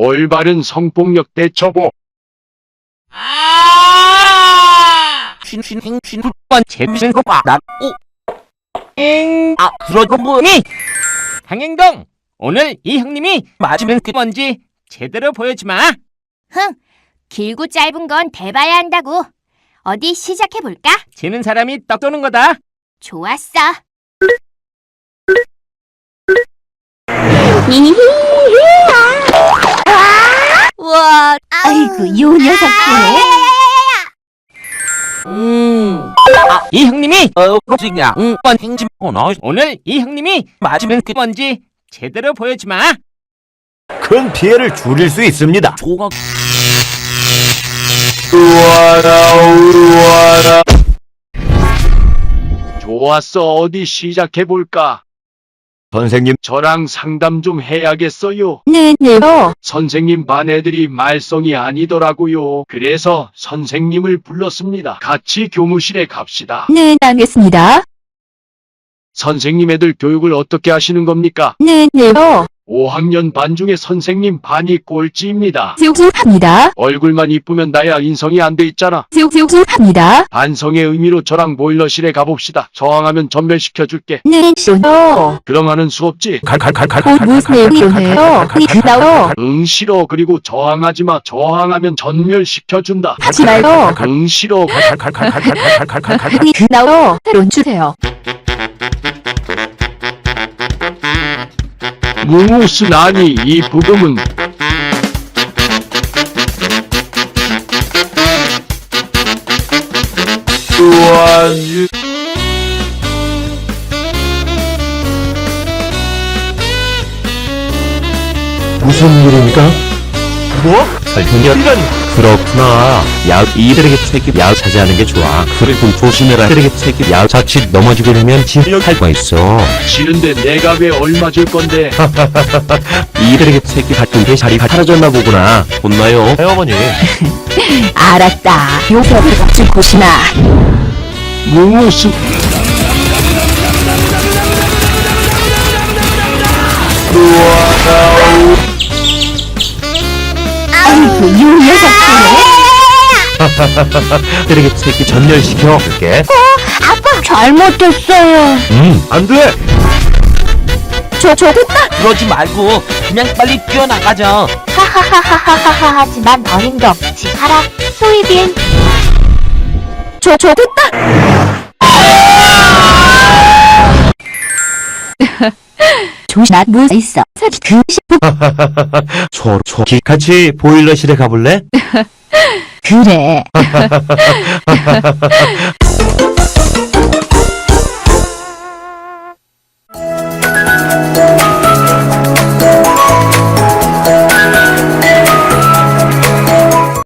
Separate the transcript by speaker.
Speaker 1: 올바른 성폭력 대처보.
Speaker 2: 쉰쉰쉰쉰 번 재밌는 거 봐. 난 오. 아 그러고 보니 강행동 오늘 이 형님이 맞으면 그 뭔지 제대로 보여주마.
Speaker 3: 흥, 길고 짧은 건 대봐야 한다고. 어디 시작해볼까?
Speaker 2: 지는 사람이 떡 도는 거다.
Speaker 3: 좋았어. 아이고, 요 녀석들.
Speaker 2: 음. 아, 이 형님이 어 그지냐. 응번 행진 오너 오늘 이 형님이 맞으면 그 뭔지 제대로 보여주마.
Speaker 4: 큰 피해를 줄일 수 있습니다.
Speaker 2: 조각
Speaker 1: 좋았어. 어디 시작해볼까?
Speaker 4: 선생님,
Speaker 1: 저랑 상담 좀 해야겠어요.
Speaker 3: 네, 네.
Speaker 1: 선생님 반 애들이 말썽이 아니더라고요. 그래서 선생님을 불렀습니다. 같이 교무실에 갑시다.
Speaker 3: 네, 알겠습니다.
Speaker 1: 선생님 애들 교육을 어떻게 하시는 겁니까?
Speaker 3: 네, 네.
Speaker 1: 5학년 반 중에 선생님 반이 꼴찌입니다.
Speaker 3: 쑥쑥합니다.
Speaker 1: 얼굴만 이쁘면 나야 인성이 안 돼 있잖아.
Speaker 3: 쑥쑥합니다.
Speaker 1: 반성의 의미로 저랑 보일러실에 가봅시다. 저항하면 전멸시켜 줄게.
Speaker 3: 네, 쇼노.
Speaker 1: 그럼 하는 수 없지.
Speaker 3: 곧 무슨 내용이요? 나오.
Speaker 1: 응 싫어. 그리고 저항하지 마. 저항하면 전멸시켜 준다.
Speaker 3: 하지 말고.
Speaker 1: 응 싫어.
Speaker 3: 나오. 돈 주세요.
Speaker 1: 무무스 나니 이 부금은
Speaker 4: 무슨 일입니까? 뭐? 설현이 그렇구나. 야, 이들에게 책임 야 차지하는 게 좋아. 그리고 조심해라. 이들에게 책임 야 자칫 넘어지게 되면 진할 거 있어.
Speaker 1: 싫은데 내가 왜 얼마 줄 건데?
Speaker 4: 이들에게 책임 받던 게 자리가 사라졌나 보구나. 혼나요. 네, 어머니.
Speaker 3: 알았다. 같이 고시나.
Speaker 1: 무무스
Speaker 3: 아이고, 요 녀석들.
Speaker 4: 이들에게 책임 전멸시켜 줄게.
Speaker 3: 아빠 잘못했어요.
Speaker 4: 음, 안 돼.
Speaker 3: 저, 저겠다.
Speaker 2: 그러지 말고 그냥 빨리 뛰어나가자.
Speaker 3: 하하하하하하 하지만 어림도 없지. 가라, 소이빈. 저, 저겠다. 조심, 나무 있어. 사지 그 싶어.
Speaker 4: 소, 소, 기- 같이 보일러실에 가볼래?
Speaker 3: 그래.